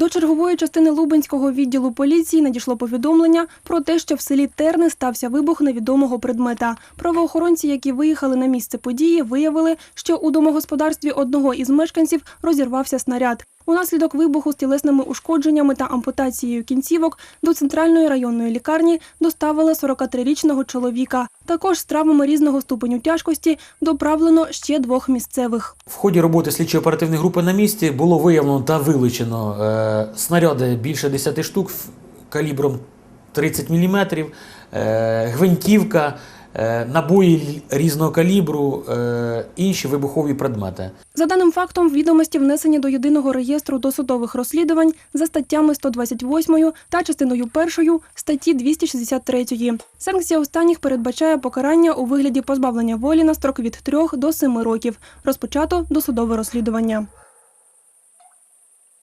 До чергової частини Лубенського відділу поліції надійшло повідомлення про те, що в селі Терни стався вибух невідомого предмета. Правоохоронці, які виїхали на місце події, виявили, що у домогосподарстві одного із мешканців розірвався снаряд. Унаслідок вибуху з тілесними ушкодженнями та ампутацією кінцівок до центральної районної лікарні доставили 43-річного чоловіка. Також з травмами різного ступеню тяжкості доправлено ще двох місцевих. В ході роботи слідчо-оперативної групи на місці було виявлено та вилучено е, снаряди більше 10 штук калібром 30 мм, е, гвинтівка, набої різного калібру, е, інші вибухові предмети. За даним фактом, відомості внесені до єдиного реєстру досудових розслідувань за статтями 128 та частиною 1 статті 263. Санкція останніх передбачає покарання у вигляді позбавлення волі на строк від 3 до 7 років. Розпочато досудове розслідування.